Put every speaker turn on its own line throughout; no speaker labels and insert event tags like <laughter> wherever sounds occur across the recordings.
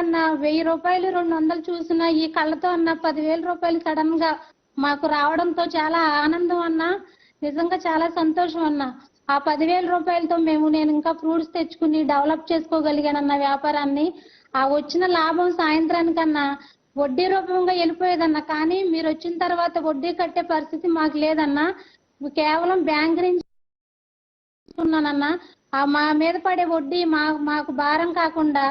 అన్న వెయ్యి రూపాయలు రెండు వందలు చూసిన ఈ కళ్ళతో అన్న పదివేల రూపాయలు సడన్గా మాకు రావడంతో చాలా ఆనందం అన్న. నిజంగా చాలా సంతోషం అన్న. ఆ పదివేల రూపాయలతో మేము నేను ఇంకా ఫ్రూట్స్ తెచ్చుకుని డెవలప్ చేసుకోగలిగానన్న వ్యాపారాన్ని. ఆ వచ్చిన లాభం సాయంత్రానికన్నా వడ్డీ రూపంగా వెళ్ళిపోయేదన్న. కానీ మీరు వచ్చిన తర్వాత వడ్డీ కట్టే పరిస్థితి మాకు లేదన్న. కేవలం బ్యాంక్ నుంచి ఆ మా మీద పడే వడ్డీ మా మాకు భారం కాకుండా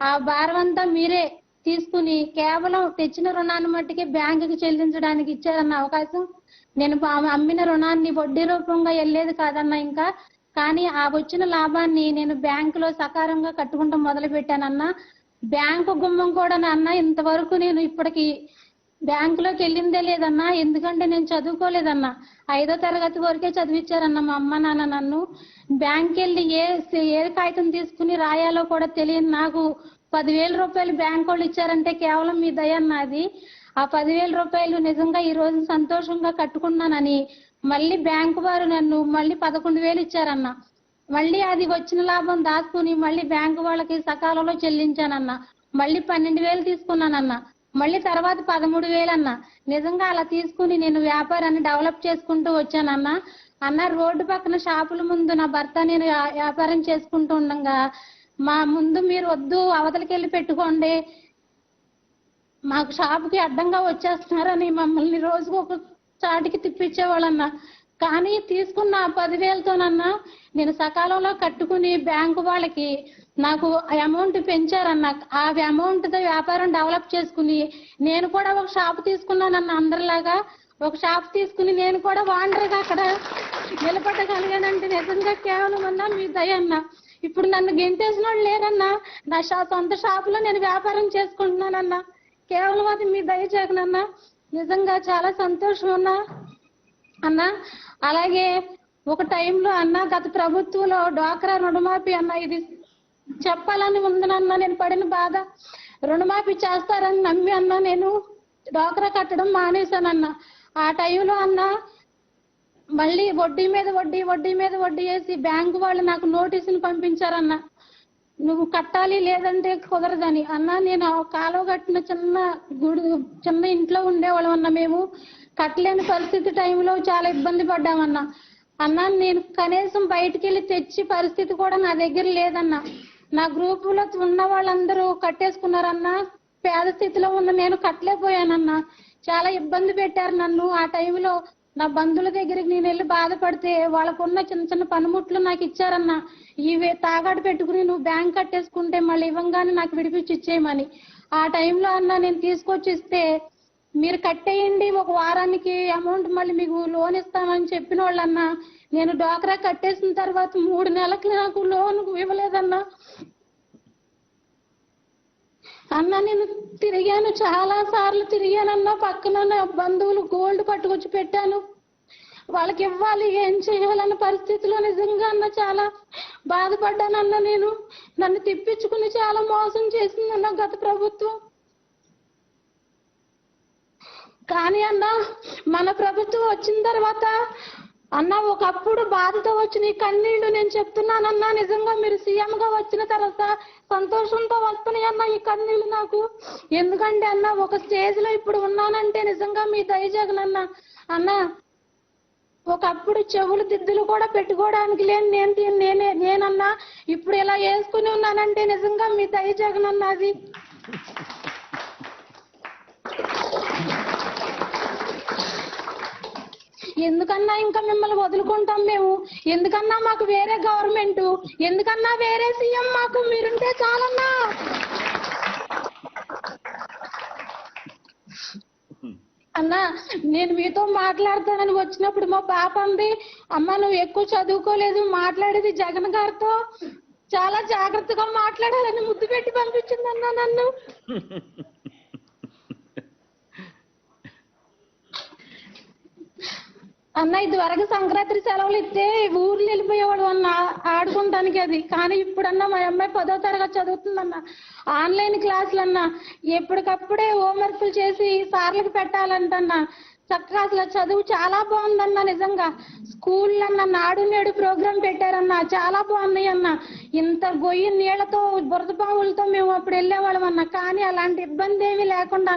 ఆ భారం అంతా మీరే తీసుకుని కేవలం తెచ్చిన రుణాన్ని మట్టుకే బ్యాంకుకి చెల్లించడానికి ఇచ్చారన్న అవకాశం నేను అమ్మిన రుణాన్ని వడ్డీ రూపంగా వెళ్ళేది కాదన్న ఇంకా. కానీ ఆ వచ్చిన లాభాన్ని నేను బ్యాంకులో సకారంగా కట్టుకుంటూ మొదలు పెట్టానన్న బ్యాంకు గుమ్మం కూడా నాన్న ఇంతవరకు నేను ఇప్పటికి బ్యాంకులోకి వెళ్ళిందే లేదన్నా ఎందుకంటే నేను చదువుకోలేదన్నా. ఐదో తరగతి వరకే చదివించారన్న మా అమ్మ నాన్న నన్ను. బ్యాంక్ వెళ్ళి ఏ ఏ కాగితం తీసుకుని రాయాలో కూడా తెలియదు నాకు పదివేల రూపాయలు బ్యాంక్ వాళ్ళు ఇచ్చారంటే కేవలం మీ దయ అన్నది ఆ పదివేల రూపాయలు నిజంగా ఈ రోజు సంతోషంగా కట్టుకున్నానని. మళ్ళీ బ్యాంకు వారు నన్ను మళ్ళీ పదకొండు వేలు ఇచ్చారన్న. మళ్ళీ అది వచ్చిన లాభం దాచుకుని మళ్ళీ బ్యాంకు వాళ్ళకి సకాలంలో చెల్లించానన్న. మళ్ళీ పన్నెండు వేలు తీసుకున్నానన్న. మళ్ళీ తర్వాత పదమూడు వేలు అన్న నిజంగా అలా తీసుకుని నేను వ్యాపారాన్ని డెవలప్ చేసుకుంటూ వచ్చానన్న. అన్న రోడ్డు పక్కన షాపుల ముందు నా భర్త నేను వ్యాపారం చేసుకుంటూ ఉండగా. మా ముందు మీరు వద్దు అవతలకి వెళ్ళి పెట్టుకోండి. మాకు షాపుకి అడ్డంగా వచ్చేస్తున్నారని మమ్మల్ని రోజుకు ఒక చాటికి తిప్పించేవాళ్ళన్న. కానీ తీసుకున్న పదివేలతోనన్నా నేను సకాలంలో కట్టుకుని బ్యాంకు వాళ్ళకి నాకు అమౌంట్ పెంచారన్న ఆ అమౌంట్తో వ్యాపారం డెవలప్ చేసుకుని నేను కూడా ఒక షాప్ తీసుకున్నానన్న అందరిలాగా ఒక షాప్ తీసుకుని నేను కూడా వాండర్గా అక్కడ నిలబడగలిగానంటే నిజంగా కేవలం అన్నా మీ దయ అన్న. ఇప్పుడు నన్ను గెంటేసిన వాళ్ళు లేరన్నా. నా షా సొంత షాపులో నేను వ్యాపారం చేసుకుంటున్నానన్నా. కేవలం అది మీ దయ జగనన్నా. నిజంగా చాలా సంతోషం అన్నా. అన్న? అలాగే ఒక టైంలో అన్న గత ప్రభుత్వంలో డ్వాక్రా రుణమాఫీ అన్న ఇది చెప్పాలని ఉందనన్న నేను పడిన బాధ. రుణమాఫీ చేస్తారని నమ్మి అన్న నేను డ్వాక్రా కట్టడం మానేశానన్న ఆ టైంలో అన్న మళ్ళీ వడ్డీ మీద వడ్డీ వడ్డీ మీద వడ్డీ వేసి బ్యాంకు వాళ్ళు నాకు నోటీసులు పంపించారన్న. నువ్వు కట్టాలి లేదంటే కుదరదని. అన్న నేను ఆ కాలువ కట్టిన చిన్న గుడి చిన్న ఇంట్లో ఉండేవాళ్ళం అన్న మేము. కట్టలేని పరిస్థితి టైంలో చాలా ఇబ్బంది పడ్డామన్న అన్న. నేను కనీసం బయటికి వెళ్ళి తెచ్చి పరిస్థితి కూడా నా దగ్గర లేదన్న. నా గ్రూపులో ఉన్న వాళ్ళందరూ కట్టేసుకున్నారన్న పేద స్థితిలో ఉన్న నేను కట్టలేకపోయానన్న. చాలా ఇబ్బంది పెట్టారు నన్ను. ఆ టైంలో నా బంధువుల దగ్గరికి నేను వెళ్ళి బాధపడితే వాళ్ళకున్న చిన్న చిన్న పనిముట్లు నాకు ఇచ్చారన్నా. ఇవే తాగాడు పెట్టుకుని నువ్వు బ్యాంక్ కట్టేసుకుంటే మళ్ళీ ఇవ్వంగానే నాకు విడిపించి ఇచ్చేయమని. ఆ టైంలో అన్న నేను తీసుకొచ్చి ఇస్తే మీరు కట్టేయండి ఒక వారానికి అమౌంట్ మళ్ళీ మీకు లోన్ ఇస్తామని చెప్పిన వాళ్ళన్నా. నేను డ్వాక్రా కట్టేసిన తర్వాత మూడు నెలలకి నాకు లోన్ ఇవ్వలేదన్నా. అన్న నేను తిరిగాను చాలా సార్లు తిరిగానన్నా పక్కన నా బంధువులు గోల్డ్ పట్టుకొచ్చి పెట్టాను. వాళ్ళకి ఇవ్వాలి ఏం చేయాలన్న పరిస్థితిలో నిజంగా అన్న చాలా బాధపడ్డానన్న నేను. నన్ను తిప్పించుకుని చాలా మోసం చేసిందన్న గత ప్రభుత్వం. కానీ అన్న మన ప్రభుత్వం వచ్చిన తర్వాత అన్న ఒకప్పుడు బాధతో వచ్చిన ఈ కన్నీళ్ళు నేను చెప్తున్నానన్నా నిజంగా మీరు సీఎం గా వచ్చిన తర్వాత సంతోషంతో వస్తున్నాయి అన్న ఈ కన్నీళ్ళు నాకు. ఎందుకంటే అన్న ఒక స్టేజ్లో ఇప్పుడు ఉన్నానంటే నిజంగా మీ దయజగనన్న అన్న. ఒకప్పుడు చెవులు దిద్దులు కూడా పెట్టుకోవడానికి లేని నేను నేనే నేనన్నా ఇప్పుడు ఇలా వేసుకుని ఉన్నానంటే నిజంగా మీ దయజగన్ అన్న అది. ఎందుకన్నా ఇంకా మిమ్మల్ని వదులుకుంటాం మేము? ఎందుకన్నా మాకు వేరే గవర్నమెంట్? ఎందుకన్నా వేరే సీఎం మాకు? మీరుంటే చాలన్నా? అన్నా నేను మీతో మాట్లాడతానని వచ్చినప్పుడు మా పాప అంది అమ్మ నువ్వు ఎక్కువ చదువుకోలేదు మాట్లాడేది జగన్ గారితో? చాలా జాగ్రత్తగా మాట్లాడాలని ముద్దు పెట్టి పంపించిందన్నా నన్ను. <laughs> అన్న ఇది వరకు సంక్రాంతి సెలవులు ఇస్తే ఊర్లు వెళ్ళిపోయేవాడు అన్న ఆడుకుంటానికి అది. కానీ ఇప్పుడన్నా మా అమ్మాయి పదో తరగతి చదువుతుందన్న. ఆన్లైన్ క్లాసులు అన్న. ఎప్పటికప్పుడే హోంవర్క్లు చేసి సార్లకు పెట్టాలంటన్నా. చక్కగా అసలు చదువు చాలా బాగుందన్న నిజంగా. స్కూల్ అన్న నాడు నేడు ప్రోగ్రాం పెట్టారన్న. చాలా బాగున్నాయి అన్న. ఇంత గొయ్యి నీళ్ళతో బురద పాములతో మేము అప్పుడు వెళ్ళేవాళ్ళం అన్న. కానీ అలాంటి ఇబ్బంది ఏమీ లేకుండా